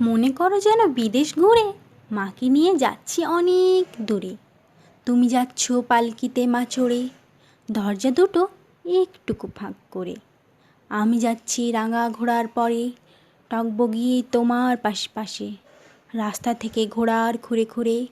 মনে করো যেন বিদেশ ঘুরে মাকে নিয়ে যাচ্ছি অনেক দূরে। তুমি যাচ্ছ পালকিতে মা চড়ে, দরজা দুটো একটুকু ফাঁক করে। আমি যাচ্ছি রাঙা ঘোড়ার পরে টকবগিয়ে তোমার পাশে। রাস্তা থেকে ঘোড়ার খুঁড়ে খুঁড়ে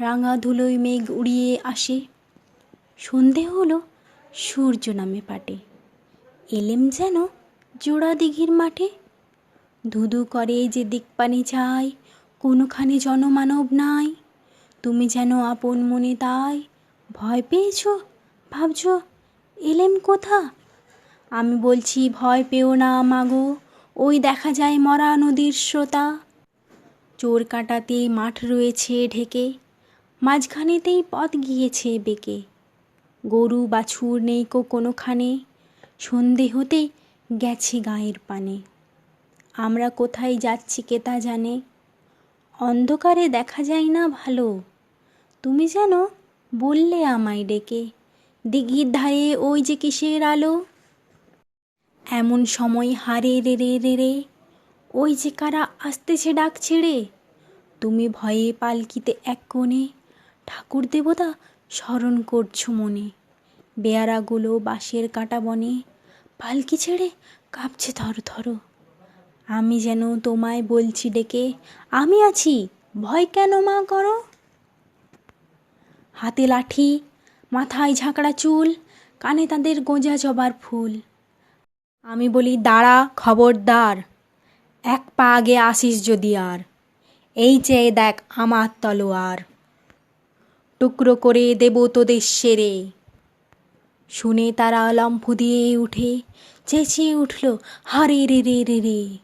রাঙা ধুলোয় মেঘ উড়িয়ে আসে। সন্ধে হলো সূর্য নামে পাটে। এলেম যেন জোড়া দিঘির মাঠে ধুধু করে যে দিকপানে চাই, কোনোখানে জনমানব নাই। তুমি যেন আপন মনে তাই, ভয় পেয়েছ? ভাবছ, এলেম কোথা? আমি বলছি, ভয় পেও না মাগো ওই দেখা যায় মরা নদীর স্রোতা। চোর কাটাতে মাঠ রয়েছে ঢেকে, মাঝখানেতেই পথ গিয়েছে বেঁকে। গরু বাছুর নেই কো কোনোখানে, সন্ধে হতে গেছে গায়ের পানে। আমরা কোথায় যাচ্ছি কে তা জানে? অন্ধকারে দেখা যায় না ভালো। তুমি যেন বললে আমায় ডেকে, দিঘির ধারে ওই যে কিসের আলো? এমন সময় হারে রে রে রে রে, ওই যে কারা আসতেছে ডাক ছেড়ে? তুমি ভয়ে পালকিতে এক কোণে, ঠাকুর দেবতা স্মরণ করছ মনে। বেয়ারাগুলো বাঁশের কাটা বনে, পালকি ছেড়ে কাঁপছে থর থর আমি যেন তোমায় বলছি ডেকে, আমি আছি, ভয় কেন মা করো? হাতে লাঠি, মাথায় ঝাঁকড়া চুল, কানে তাদের গোঁজা জবার ফুল। আমি বলি, দাঁড়া, খবরদার, এক পা আগে আসিস যদি আর, এই চেয়ে দেখ আমার তলোয়ার। টুকরো করে দেব তোদের সেরে। শুনে তারা লম্ফ দিয়ে উঠে চেঁচিয়ে উঠল, হারে রে রে রে রে।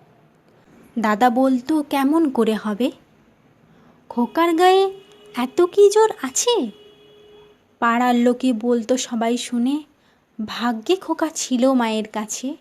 দাদা বলতো কেমন করে হবে? খোকার গায়ে এত কি জোর আছে? পাড়ার লোকে বলতো সবাই শুনে, ভাগ্যে খোকা ছিল মায়ের কাছে।